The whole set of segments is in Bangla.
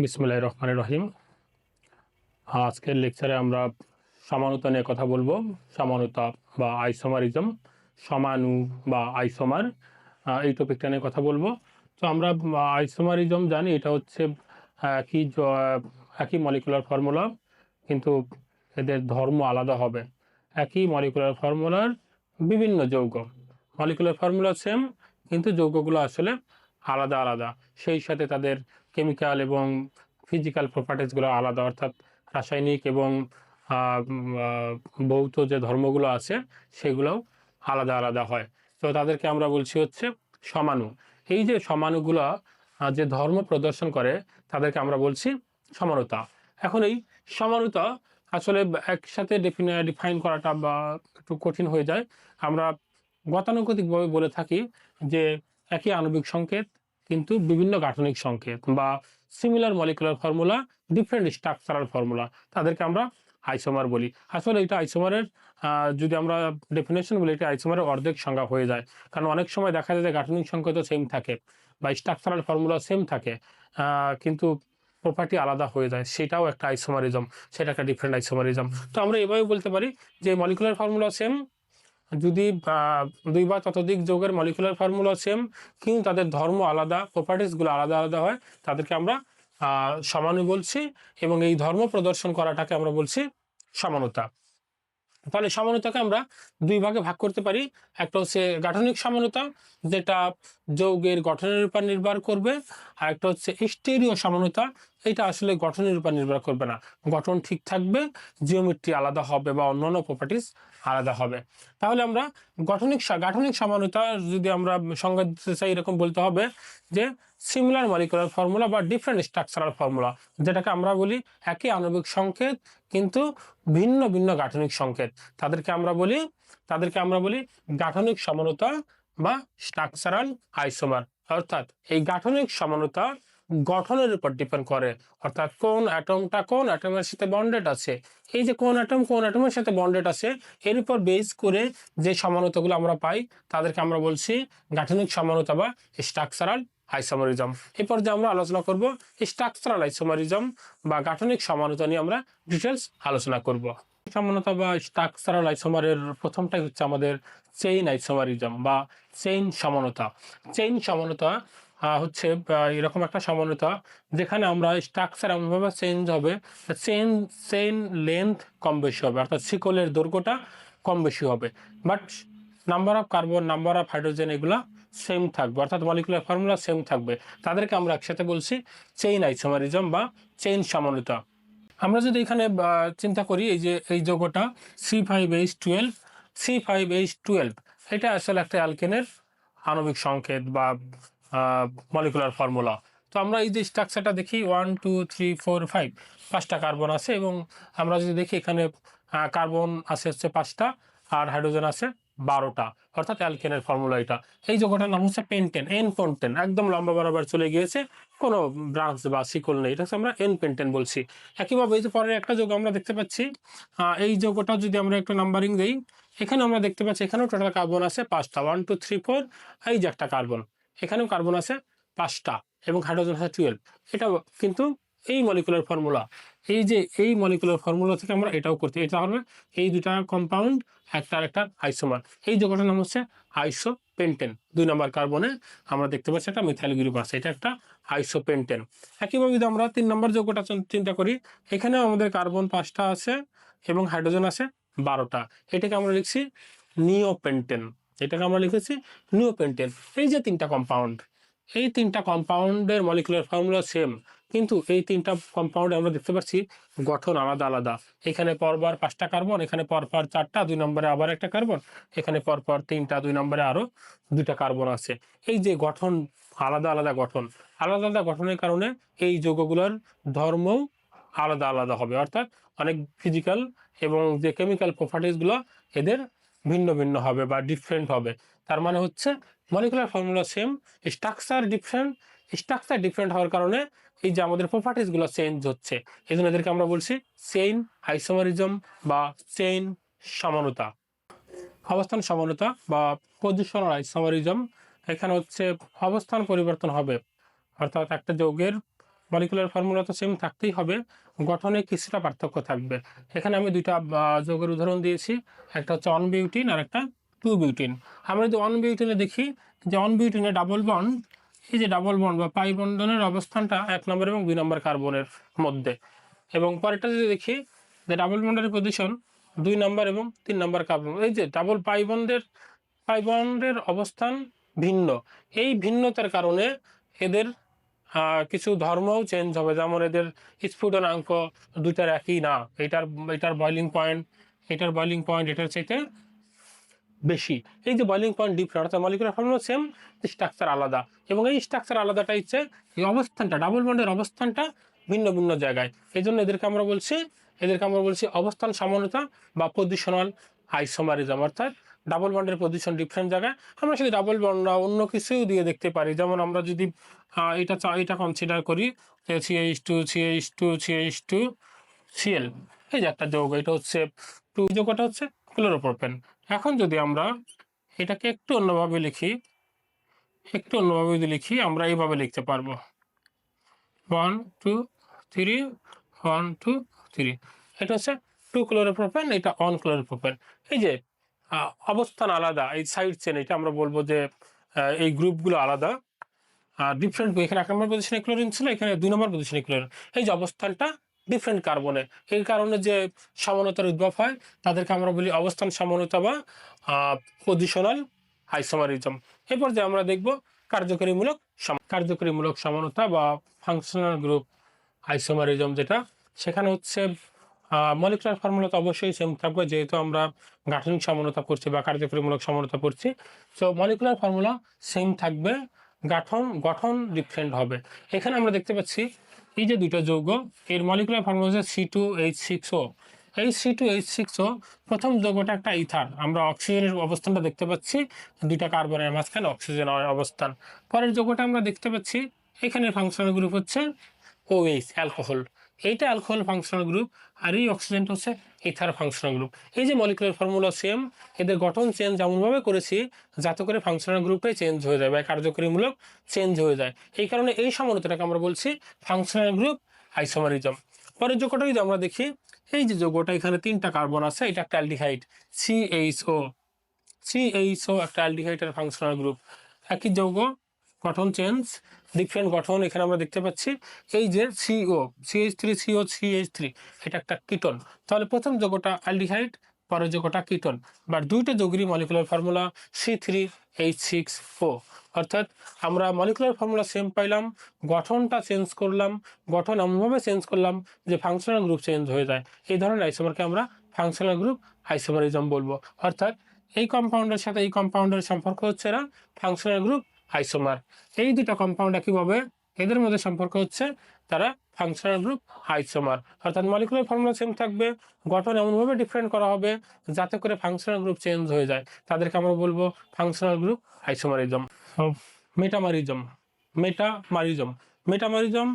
বিসমুল্লাহ রহমান রহিম। আজকের লেকচারে আমরা সমানতা নিয়ে কথা বলব। সমানতা বা আইসোমারিজম, সমানু বা আইসোমার এই টপিকটা নিয়ে কথা বলব। তো আমরা আইসোমারিজম জানি, এটা হচ্ছে একই একই মলিকুলার ফর্মুলা কিন্তু এদের ধর্ম আলাদা হবে। একই মলিকুলার ফর্মুলার বিভিন্ন যৌগ। মলিকুলার ফর্মুলা সেম কিন্তু যৌগগুলো আসলে আলাদা আলাদা। সেই সাথে তাদের কেমিক্যাল এবং ফিজিক্যাল প্রপার্টিসগুলো আলাদা, অর্থাৎ রাসায়নিক এবং ভৌত যে ধর্মগুলো আছে, সেগুলোও আলাদা আলাদা হয়। তো তাদেরকে আমরা বলছি হচ্ছে সমাণু এই যে সমাণুগুলো যে ধর্ম প্রদর্শন করে, তাদেরকে আমরা বলছি সমানতা। এখন এই সমানতা আসলে একসাথে ডিফাইন করাটা বা একটু কঠিন হয়ে যায়। আমরা গতানুগতিকভাবে বলে থাকি যে একই আণবিক সংকেত, কিন্তু বিভিন্ন গাঠনিক সংকেত বা similar molecular formula different structural formula তাদেরকে আমরা আইসোমার বলি। আসলে এটা আইসোমারের যদি আমরা ডেফিনেশন বলি, এটা আইসোমারের অর্ধেক সংজ্ঞা হয়ে যায়। কারণ অনেক সময় দেখা যায় যে গাঠনিক সংকেত সেম থাকে বা স্ট্রাকচারাল ফর্মুলা সেম থাকে কিন্তু প্রপার্টি আলাদা হয়ে যায়। সেটাও একটা আইসোমারিজম সেটা একটা ডিফারেন্ট আইসোমারিজম তো আমরা এভাবে বলতে পারি যে মলিকুলার ফর্মুলা সেম যদি দুই বা ততোধিক যৌগের মলিকুলার ফর্মুলা সেম কিন্তু তাদের ধর্ম আলাদা প্রপার্টিসগুলো আলাদা আলাদা হয়, তাদেরকে আমরা সমানু বলছি এবং এই ধর্ম প্রদর্শন করাটাকে আমরা বলছি সমানতা। তাহলে সমানতাকে আমরা দুই ভাগে ভাগ করতে পারি। একটা হচ্ছে গাঠনিক সমানতা, যেটা যৌগের গঠনের উপর নির্ভর করবে, আর একটা হচ্ছে স্টেরিও সমানতা, এটা আসলে গঠনের উপর নির্ভর করবে না। গঠন ঠিক থাকবে জিওমেট্রি আলাদা হবে বা অন্যান্য প্রপার্টিস আলাদা হবে। তাহলে আমরা গঠনিক গাঠনিক সমানতা যদি আমরা সংজ্ঞা দিতে চাই, এরকম বলতে হবে যে সিমিলার মলিকুলার ফর্মুলা বা ডিফারেন্ট স্ট্রাকচারাল ফর্মুলা যেটাকে আমরা বলি একই আণবিক সংকেত কিন্তু ভিন্ন ভিন্ন গাঠনিক সংকেত। তাদেরকে আমরা বলি, তাদেরকে আমরা বলি গাঠনিক সমানতা বা স্ট্রাকচারাল আইসোমার অর্থাৎ এই গাঠনিক সমানতা গঠনের উপর ডিপেন্ড করে। অর্থাৎ কোন অ্যাটমটা কোন অ্যাটমের সাথে বন্ডেড আছে? এই যে কোন অ্যাটম কোন অ্যাটমের সাথে বন্ডেড আছে, এর উপর বেস করে যে সমানতাগুলো আমরা পাই, তাদেরকে আমরা বলছি গাঠনিক সমানতা বা স্ট্রাকচারাল আইসোমারিজম এই পর্যায়ে আমরা আলোচনা করব স্ট্রাকচারাল আইসোমারিজম বা গাঠনিক সমানতা নিয়ে আমরা ডিটেলস আলোচনা করব। সমানতা বা স্ট্রাকচারাল আইসোমারের প্রথমটাই হচ্ছে আমাদের চেইন আইসোমারিজম বা চেইন সমানতা। চেইন সমানতা হচ্ছে এরকম একটা সমানতা যেখানে আমরা স্ট্রাকচার এমনভাবে চেঞ্জ হবে চেইন চেইন লেন্থ কম বেশি হবে, অর্থাৎ শিকলের দৈর্ঘ্যটা কম বেশি হবে। But number of carbon number of hydrogen এগুলা সেম থাকবে, অর্থাৎ মলিকুলার ফর্মুলা সেম থাকবে। তাদেরকে আমরা একসাথে বলছি চেইন আইসোমারিজম বা চেইন সমানতা। আমরা যদি এখানে চিন্তা করি, এই যে, এই যৌগটা C five H twelve C five H twelve এটা আসলে একটা অ্যালকেনের আণবিক সংকেত বা মলিকুলার ফর্মুলা তো আমরা এই যে স্ট্রাকচারটা দেখি one two three four five পাঁচটা কার্বন আছে এবং আমরা যদি দেখি এখানে কার্বন আছে হচ্ছে পাঁচটা আর হাইড্রোজেন আছে বারোটা, অর্থাৎ অ্যালকেনের ফর্মুলা এটা। এই যৌগটার নাম হচ্ছে পেন্টেন এন পেন্টেন একদম লম্বা বরাবর চলে গিয়েছে, কোনো ব্রাঞ্চ বা শিকল নেই এটা হচ্ছে আমরা এন পেন্টেন বলছি। একইভাবে এই যে পরের একটা যোগ আমরা দেখতে পাচ্ছি এই যোগটা যদি আমরা একটু নাম্বারিং দিই, এখানে আমরা দেখতে পাচ্ছি এখানেও টোটাল কার্বন আছে পাঁচটা ওয়ান টু থ্রি ফোর এই যে একটা কার্বন এখানেও কার্বন আছে পাঁচটা এবং হাইড্রোজেন আছে টুয়েলভ এটা কিন্তু এই মলিকুলার ফর্মুলা এই যে এই মলিকুলার ফর্মুলা থেকে আমরা এটাও করতে এটা হবে এই দুটা কম্পাউন্ড একটা একটা আইসোমার এই যৌগটার নাম হচ্ছে আইসো পেন্টেন দুই নম্বর কার্বনে আমরা দেখতে পাচ্ছি একটা মিথাইল গ্রুপ আছে। এটা একটা আইসো পেন্টেন একইভাবে যদি আমরা তিন নম্বর যৌগটা চিন- চিন্তা করি এখানে আমাদের কার্বন পাঁচটা আছে এবং হাইড্রোজেন আছে বারোটা। এটাকে আমরা লিখছি নিওপেন্টেন এটাকে আমরা লিখেছি নিওপেন্টেন এই যে তিনটা কম্পাউন্ড এই তিনটা কম্পাউন্ডের মলিকুলার ফর্মুলা সেম কিন্তু এই তিনটা কম্পাউন্ডে আমরা দেখতে পাচ্ছি গঠন আলাদা আলাদা। এখানে পরপর পাঁচটা কার্বন এখানে পরপর চারটা, দুই নম্বরে আবার একটা কার্বন এখানে পরপর তিনটা, দুই নম্বরে আরও দুইটা কার্বন আছে। এই যে গঠন আলাদা আলাদা গঠন, আলাদা আলাদা গঠনের কারণে এই যৌগগুলোর ধর্মও আলাদা আলাদা হবে। অর্থাৎ অনেক ফিজিক্যাল এবং যে কেমিক্যাল প্রপার্টিসগুলো এদের ভিন্ন ভিন্ন হবে বা ডিফারেন্ট হবে। তার মানে হচ্ছে molecular formula same structure different structure different হওয়ার কারণে এই যে আমাদের প্রপার্টিসগুলো চেঞ্জ হচ্ছে, এই জন্য এদেরকে আমরা বলছি চেইন আইসোমারিজম বা চেইন সমানতা। অবস্থান সমানতা বা পজিশনাল আইসোমারিজম এখানে হচ্ছে অবস্থান পরিবর্তন হবে। অর্থাৎ একটা যৌগের মলিকুলার ফর্মুলা তো সেম থাকতেই হবে। গঠনে কিছুটা পার্থক্য থাকবে। এখানে আমি দুইটা যোগের উদাহরণ দিয়েছি। একটা হচ্ছে অন বিউটিন আর একটা টু বিউটিন আমরা যদি অন বিউটিনে দেখি যে অন বিউটিনে ডাবল বন্ড এই যে ডাবল বন্ড বা পাই বন্ধনের অবস্থানটা এক নম্বর এবং দুই নম্বর কার্বনের মধ্যে। এবং পরেরটা যদি দেখি যে ডাবল বন্ডের পজিশন দুই নম্বর এবং তিন নম্বর কার্বন এই যে ডাবল পাই বন্ডের পাই বন্ডের অবস্থান ভিন্ন। এই ভিন্নতার কারণে এদের কিছু ধর্মও চেঞ্জ হবে। যেমন এদের স্ফুটনাঙ্ক দুইটার একই না। এটার এটার বয়লিং পয়েন্ট এটার বয়লিং পয়েন্ট এটার চাইতে বেশি। এই যে বয়লিং পয়েন্ট ডিফারেন্ট অর্থাৎ মলিকুলার ফর্মুলা সেম স্ট্রাকচার আলাদা। এবং এই স্ট্রাকচার আলাদাটা হচ্ছে এই অবস্থানটা ডাবল বন্ডের অবস্থানটা ভিন্ন ভিন্ন জায়গায়। এই জন্য এদেরকে আমরা বলছি, এদেরকে আমরা বলছি অবস্থান সমানতা বা পজিশনাল আইসোমারিজম অর্থাৎ ডাবল বন্ডের পজিশন ডিফারেন্ট জায়গায়, আমরা যদি ডাবল বন্ড অন্য কিছুও দিয়ে দেখতে পারি। যেমন আমরা যদি এটা এটা কনসিডার করি CH two CH two CH two CL এই যে একটা যৌগ, এটা হচ্ছে টু যৌগটা হচ্ছে ক্লোরোপ্রোপেন এখন যদি আমরা এটাকে একটু অন্যভাবে লিখি, একটু অন্যভাবে যদি লিখি, আমরা এইভাবে লিখতে পারব। One two three one two three এটা হচ্ছে টু ক্লোরোপ্রোপেন এটা অন ক্লোরোপ্রোপেন এই যে অবস্থান আলাদা, এই সাইড চেন এটা আমরা বলব যে এই গ্রুপগুলো আলাদা। ডিফারেন্ট এখানে এক নম্বর পজিশনে ক্লোরিন ছিল, এখানে দুই নম্বর পজিশনে ক্লোরিন এই যে অবস্থানটা ডিফারেন্ট কার্বনে এই কারণে যে সমানতার উদ্ভব হয়, তাদেরকে আমরা বলি অবস্থান সমানতা বা পজিশনাল আইসোমারিজম এরপর যে আমরা দেখব কার্যকরীমূলক কার্যকরীমূলক সমানতা বা ফাংশনাল গ্রুপ আইসোমারিজম যেটা। সেখানে হচ্ছে মলিকুলার ফর্মুলা তো অবশ্যই সেম থাকবে, যেহেতু আমরা গাঠনিক সমানতা করছি বা কার্যকরীমূলক সমানতা করছি। সো মলিকুলার ফর্মুলা সেম থাকবে, গাঠন, গঠন ডিফারেন্ট হবে। এখানে আমরা দেখতে পাচ্ছি, এই যে দুটো যৌগ, এর মলিকুলার ফর্মুলা হচ্ছে C two H six O এই C two H six O প্রথম যৌগটা একটা ইথার। আমরা অক্সিজেনের অবস্থানটা দেখতে পাচ্ছি, দুইটা কার্বনের মাঝখানে অক্সিজেনের অবস্থান। পরের যৌগটা আমরা দেখতে পাচ্ছি এখানে ফাংশনাল গ্রুপ হচ্ছে ওএইচ অ্যালকোহল এইটা অ্যালকোহল ফাংশনাল গ্রুপ আর এই অক্সিজেনটা হচ্ছে ইথার ফাংশনাল গ্রুপ এই যে মলিকুলার ফর্মুলা সেম এদের গঠন চেঞ্জ এমনভাবে করেছি যাতে করে ফাংশনাল গ্রুপটাই চেঞ্জ হয়ে যায় বা কার্যকরীমূলক চেঞ্জ হয়ে যায়। এই কারণে এই সমানতাটাকে আমরা বলছি ফাংশনাল গ্রুপ আইসোমারিজম পরের যোগ্যটা যদি আমরা দেখি, এই যে যোগ্যটা এখানে তিনটা কার্বন আছে, এটা একটা অ্যালডিহাইড সিএইচও সিএইচও একটা অ্যালডিহাইডের ফাংশনাল গ্রুপ একই যৌগ, গঠন চেঞ্জ ডিফারেন্ট গঠন এখানে আমরা দেখতে পাচ্ছি এই যে CO CH three CO CH three এটা একটা কিটন তাহলে প্রথম যৌগটা অ্যালডিহাইড, পরের যৌগটা কিটন বা দুইটা যৌগেরই molecular formula C three H six O অর্থাৎ আমরা মলিকুলার ফর্মুলা সেম পাইলাম, গঠনটা চেঞ্জ করলাম, গঠন এমনভাবে চেঞ্জ করলাম যে ফাংশনাল গ্রুপ চেঞ্জ হয়ে যায়। এই ধরনের আইসোমারকে আমরা ফাংশনাল গ্রুপ আইসোমারিজম বলব। অর্থাৎ এই কম্পাউন্ডের সাথে এই কম্পাউন্ডের সম্পর্ক হচ্ছে না ফাংশনাল গ্রুপ আইসোমার এই দুটো কম্পাউন্ড একইভাবে এদের মধ্যে সম্পর্ক হচ্ছে তারা ফাংশনাল গ্রুপ আইসোমার অর্থাৎ মলিকুলার ফর্মুলা সেম থাকবে গঠন এমনভাবে ডিফারেন্ট করা হবে যাতে করে ফাংশনাল গ্রুপ চেঞ্জ হয়ে যায়। তাদেরকে আমরা বলব functional group isomerism metamerism. Metamerism. Metamerism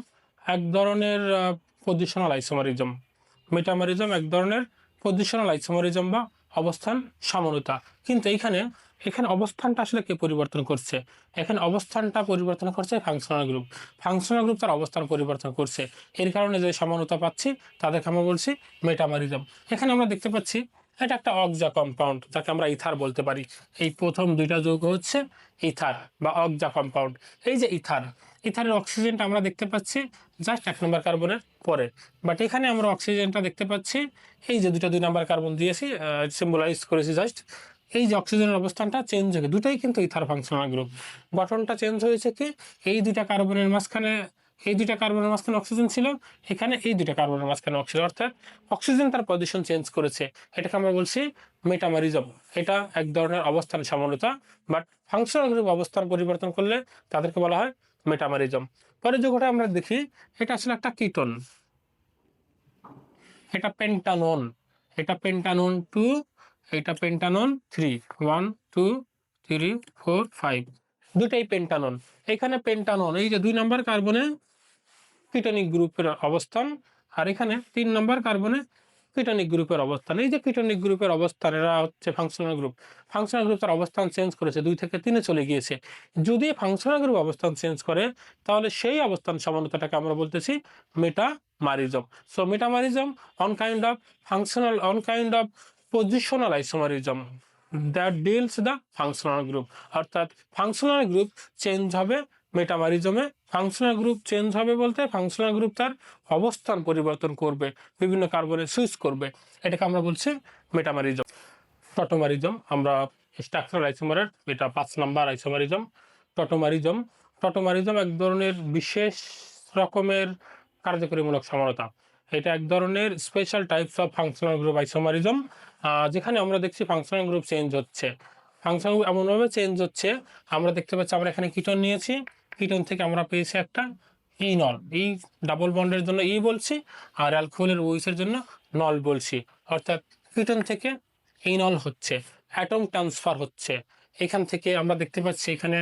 এক ধরনের পজিশনাল আইসোমারিজম মেটামারিজম এক ধরনের পজিশনাল আইসোমারিজম বা অবস্থান সমানতা কিন্তু এইখানে এখানে অবস্থানটা আসলে কে পরিবর্তন করছে? এখানে অবস্থানটা পরিবর্তন করছে ফাংশনাল গ্রুপ ফাংশনাল গ্রুপ তার অবস্থান পরিবর্তন করছে। এর কারণে যে সমানতা পাচ্ছি তাদেরকে আমরা বলছি মেটামারিজম এখানে আমরা দেখতে পাচ্ছি, এটা একটা অকজা কম্পাউন্ড যাকে আমরা ইথার বলতে পারি। এই প্রথম দুইটা যৌগ হচ্ছে ইথার বা অকজা কম্পাউন্ড এই যে ইথার, ইথারের অক্সিজেনটা আমরা দেখতে পাচ্ছি জাস্ট এক নম্বর কার্বনের পরে। বাট এখানে আমরা অক্সিজেনটা দেখতে পাচ্ছি, এই যে দুটো দুই নম্বর কার্বন দিয়েছি সিম্বলাইজ করেছি জাস্ট এই যে অক্সিজেনের অবস্থানটা চেঞ্জ হয়ে দুটোই কিন্তু ইথার ফাংশনাল গ্রুপ গঠনটা চেঞ্জ হয়েছে কি? এই দুইটা কার্বনের মাঝখানে, এই দুইটা কার্বনের মাঝখানে অক্সিজেন ছিল, এখানে এই দুইটা কার্বনের মাঝখানে অক্সিজেন অর্থাৎ অক্সিজেন তার পজিশন চেঞ্জ করেছে। এটাকে আমরা বলছি মেটামারিজম এটা এক ধরনের অবস্থান সমানতা বাট ফাংশনাল গ্রুপ অবস্থান পরিবর্তন করলে তাদেরকে বলা হয় মেটামারিজম পরে যৌগটা আমরা দেখি, এটা আসলে একটা কিটন। এটা পেন্টানন এটা পেন্টানন টু এটা pentanone three one two three four five দুটাই পেন্টানন এখানে পেন্টানন এই যে দুই নম্বর কার্বনে কিটনিক গ্রুপের অবস্থান, আর এখানে তিন নম্বর কার্বনে কিটোনিক গ্রুপের অবস্থান। এই যে কিটোনিক গ্রুপের অবস্থান, এরা হচ্ছে ফাংশনাল গ্রুপ ফাংশনাল গ্রুপ তার অবস্থান চেঞ্জ করেছে, দুই থেকে তিনে চলে গিয়েছে। যদি ফাংশনাল গ্রুপ অবস্থান চেঞ্জ করে, তাহলে সেই অবস্থান সমানতাটাকে আমরা বলতেছি metamerism so metamerism on kind of functional on kind of positional isomerism that deals the functional group অর্থাৎ ফাংশনাল গ্রুপ চেঞ্জ হবে মেটামারিজমে ফাংশনাল গ্রুপ চেঞ্জ হবে বলতে ফাংশনাল গ্রুপ তার অবস্থান পরিবর্তন করবে, বিভিন্ন কার্বনে সুইচ করবে। এটাকে আমরা বলছি মেটামারিজম টটোমারিজম আমরা স্ট্রাকচারাল আইসোমারের এটা পাঁচ নাম্বার আইসোমারিজম টটোমারিজম টটোমারিজম এক ধরনের বিশেষ রকমের কার্যকরীমূলক সমানতা এটা এক ধরনের special types of functional group isomerism যেখানে আমরা দেখছি ফাংশনাল গ্রুপ চেঞ্জ হচ্ছে। গ্রুপ এমনভাবে চেঞ্জ হচ্ছে, আমরা দেখতে পাচ্ছি আমরা এখানে কিটন নিয়েছি কিটন থেকে আমরা পেয়েছি একটা ই নল এই ডাবল বন্ডের জন্য ই বলছি, আর অ্যালকোহলের ওইসের জন্য নল বলছি। অর্থাৎ কিটন থেকে এই নল হচ্ছে অ্যাটম ট্রান্সফার হচ্ছে। এখান থেকে আমরা দেখতে পাচ্ছি এখানে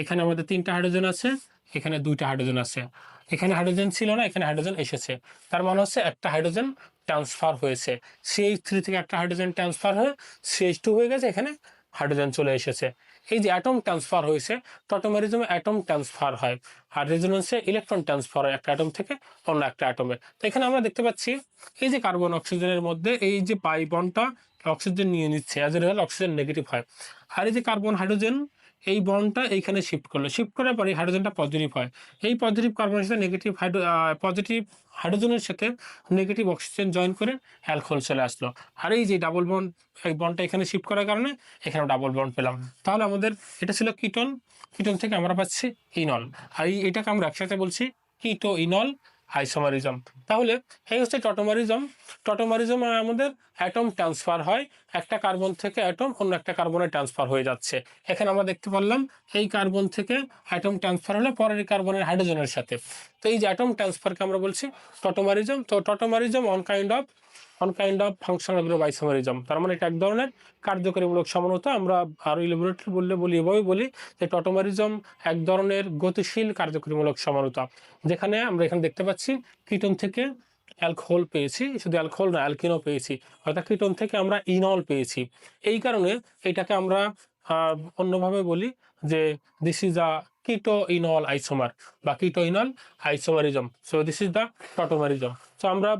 এখানে আমাদের তিনটা হাইড্রোজেন আছে, এখানে দুইটা হাইড্রোজেন আছে। এখানে হাইড্রোজেন ছিল না, এখানে হাইড্রোজেন এসেছে। তার মানে হচ্ছে একটা হাইড্রোজেন ট্রান্সফার হয়েছে। সিএইচ থ্রি থেকে একটা হাইড্রোজেন ট্রান্সফার হয়ে সিএইচ টু হয়ে গেছে, এখানে হাইড্রোজেন চলে এসেছে। এই যে অ্যাটম ট্রান্সফার হয়েছে টটোমেরিজমে অ্যাটম ট্রান্সফার হয় আর রেজোনেন্সে ইলেকট্রন ট্রান্সফার হয় একটা অ্যাটম থেকে অন্য একটা অ্যাটমে তো এখানে আমরা দেখতে পাচ্ছি, এই যে কার্বন অক্সিজেনের মধ্যে এই যে পাই বনটা অক্সিজেন নিয়ে নিচ্ছে as a result oxygen negative হয়। আর এই যে কার্বন হাইড্রোজেন এই বন্ডটা এইখানে শিফট করল। শিফট করার পরে হাইড্রোজেনটা পজিটিভ হয়। এই পজিটিভ কার্বনের সাথে নেগেটিভ হাইড্রো পজিটিভ হাইড্রোজেনের সাথে নেগেটিভ অক্সিজেন জয়েন করে অ্যালকোহল চলে আসলো। আর এই যে ডাবল বন্ড এই বন্ডটা এখানে শিফট করার কারণে এখানে ডাবল বন্ড পেলাম। তাহলে আমাদের এটা ছিল কিটন কিটন থেকে আমরা পাচ্ছি ইনল। আর এটাকে আমরা একসাথে বলছি কিটো ইনল আইসোমারিজম। তাহলে এই হচ্ছে টটোমারিজম। টটোমারিজম আমাদের অ্যাটম ট্রান্সফার হয়। একটা কার্বন থেকে অ্যাটম অন্য একটা কার্বনে ট্রান্সফার হয়ে যাচ্ছে। এখানে আমরা দেখতে পারলাম এই কার্বন থেকে অ্যাটম ট্রান্সফার হলে পরের কার্বনের হাইড্রোজেনের সাথে। তো এই যে অ্যাটম ট্রান্সফারকে আমরা বলছি টটোমারিজম। তো tautomerism on kind of on kind of functional isomerism তার মানে এটা এক ধরনের কার্যকরীমূলক সমানতা আমরা আরও ইলাবোরেটরি বললে বলি, এভাবেই বলি যে টটোমারিজম এক ধরনের গতিশীল কার্যকরীমূলক সমানতা। যেখানে আমরা এখানে দেখতে পাচ্ছি কিটন থেকে অ্যালকোহল পেয়েছি, শুধু অ্যালকোহল না অ্যালকিনও পেয়েছি। অর্থাৎ কিটন থেকে আমরা ইনল পেয়েছি। এই কারণে এটাকে আমরা অন্যভাবে বলি যে this is a keto enol isomer বা keto enol isomerism so this is the tautomerism so আমরা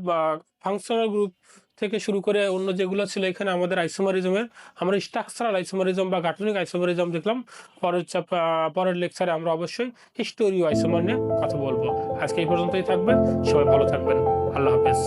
ফাংশনাল গ্রুপ থেকে শুরু করে অন্য যেগুলো ছিল এখানে আমাদের আইসোমারিজমের আমরা স্ট্রাকচারাল আইসোমারিজম বা গাঠনিক আইসোমারিজম দেখলাম। পরের পরের লেকচারে আমরা অবশ্যই হিস্টোরিও আইসোমার নিয়ে কথা বলব। আজকে এই পর্যন্তই থাকবে সবাই ভালো থাকবেন। আল্লাহ হাফেজ।